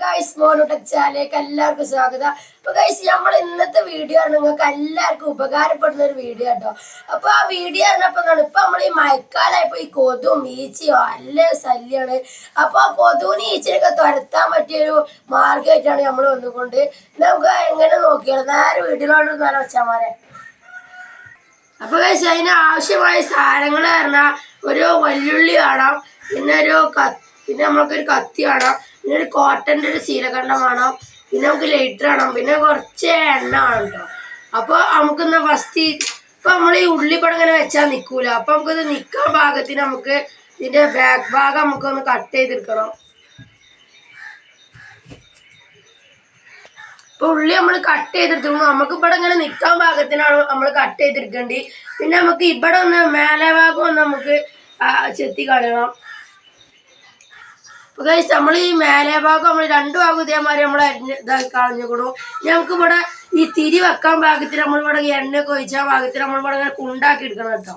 Guys മോനുട്ടച്ചാലേക്ക് എല്ലാവർക്കും സ്വാഗതം. അപ്പൊ ഗൈസ് നമ്മൾ ഇന്നത്തെ വീഡിയോ ആണ് നിങ്ങൾക്ക് എല്ലാവർക്കും ഉപകാരപ്പെടുന്ന ഒരു വീഡിയോ കേട്ടോ അപ്പൊ ആ വീഡിയോ പറഞ്ഞപ്പോ എന്താണ് ഇപ്പൊ നമ്മൾ ഈ മഴക്കാലമായപ്പോ ഈ കൊതും ഈച്ചയോ നല്ല ശല്യമാണ് അപ്പൊ ആ കൊതുവിന് ഈച്ചനൊക്കെ തുരത്താൻ പറ്റിയൊരു മാർഗമായിട്ടാണ് നമ്മൾ വന്നുകൊണ്ട്. നമുക്ക് എങ്ങനെ നോക്കിയാലോ നേരെ വീട്ടിലോട്ട് നല്ല വെച്ചാമാരെ അപ്പൊ ഗൈസ് അതിന് ആവശ്യമായ സാധനങ്ങൾ പറഞ്ഞാൽ ഒരു വല്ലുള്ളി വേണം പിന്നെ ഒരു ക- പിന്നെ നമുക്കൊരു കത്തി വേണം പിന്നെ ഒരു കോട്ടന്റെ ഒരു ശീലകണ്ഠം വേണം പിന്നെ നമുക്ക് ലൈറ്റർ വേണം പിന്നെ കുറച്ച് എണ്ണ വേണം കേട്ടോ അപ്പോൾ നമുക്കിന്ന് ഫസ്റ്റ് ഇപ്പൊ നമ്മൾ ഈ ഉള്ളിപ്പടം ഇങ്ങനെ വെച്ചാൽ നിൽക്കൂല അപ്പൊ നമുക്കിത് നിൽക്കാൻ ഭാഗത്തിന് നമുക്ക് ഇതിന്റെ ബാക്ക് ഭാഗം നമുക്കൊന്ന് കട്ട് ചെയ്തെടുക്കണം. ഇപ്പൊ ഉള്ളി നമ്മൾ കട്ട് ചെയ്തെടുത്തു നമുക്ക് ഇവിടെ ഇങ്ങനെ നിൽക്കാൻ ഭാഗത്തിനാണ് നമ്മൾ കട്ട് ചെയ്തെടുക്കേണ്ടി. പിന്നെ നമുക്ക് ഇവിടെ ഒന്ന് മേലെ ഭാഗം ഒന്ന് നമുക്ക് ചെത്തി കളയണം. അപ്പൊ guys, നമ്മൾ ഈ മേലെ ഭാഗം നമ്മൾ രണ്ടു ഭാഗം ഇതേമാതിരി നമ്മൾ ഇതാക്കി കളഞ്ഞുകൊടു നമുക്ക് ഇവിടെ ഈ തിരി വെക്കാൻ ഭാഗത്തിൽ നമ്മൾ ഇവിടെ എണ്ണയൊക്കെ ഒഴിച്ച ഭാഗത്തിൽ നമ്മൾ ഇവിടെ ഇങ്ങനെ കുണ്ടാക്കി എടുക്കണം കേട്ടോ.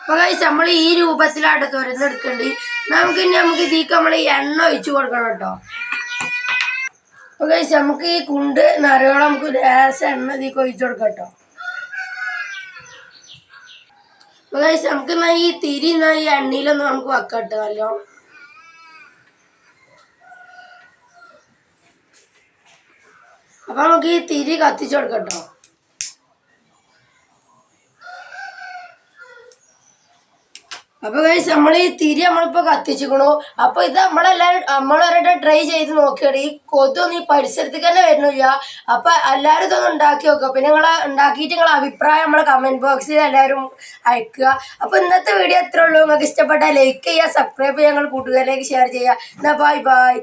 അപ്പൊ കഴിച്ച് നമ്മൾ ഈ രൂപത്തിലാണ് തുരന്നെടുക്കേണ്ടി നമുക്ക് ഇനി നമുക്ക് ഇതിക്ക് നമ്മൾ എണ്ണ ഒഴിച്ചു കൊടുക്കണം കേട്ടോ. കഴിച്ച് നമുക്ക് ഈ കുണ്ട് നിറയോളം നമുക്ക് ലേശം എണ്ണ ഇതിക്ക് കൊഴിച്ചു കൊടുക്കാം കേട്ടോ നമുക്ക് എന്നാ ഈ തിരി എന്നാ ഈ എണ്ണയിലൊന്ന് നമുക്ക് വെക്കാം കേട്ടോ നല്ലോ. അപ്പൊ നമുക്ക് ഈ തിരി കത്തിച്ചു കൊടുക്കാം കേട്ടോ അപ്പൊ കഴിച്ച് നമ്മൾ ഈ തിരി നമ്മളിപ്പോ കത്തിച്ചിക്കണു. അപ്പൊ ഇത് നമ്മളെല്ലാരും നമ്മളൊരു ട്രൈ ചെയ്ത് നോക്കിയാണ് ഈ കൊതൊന്നും ഈ പരിസരത്തേക്ക് തന്നെ വരുന്നില്ല. അപ്പൊ എല്ലാരും ഇതൊന്നും ഉണ്ടാക്കി നോക്കുക പിന്നെ നിങ്ങൾ ഉണ്ടാക്കിയിട്ട് നിങ്ങളെ അഭിപ്രായം നമ്മളെ കമന്റ് ബോക്സിൽ എല്ലാവരും അയക്കുക. അപ്പൊ ഇന്നത്തെ വീഡിയോ എത്ര ഉള്ളൂ. നിങ്ങൾക്ക് ഇഷ്ടപ്പെട്ടാൽ ലൈക്ക് ചെയ്യുക സബ്സ്ക്രൈബ് ചെയ്യുക ഞങ്ങൾ കൂട്ടുകാരിലേക്ക് ഷെയർ ചെയ്യുക. എന്നാ ബൈ ബൈ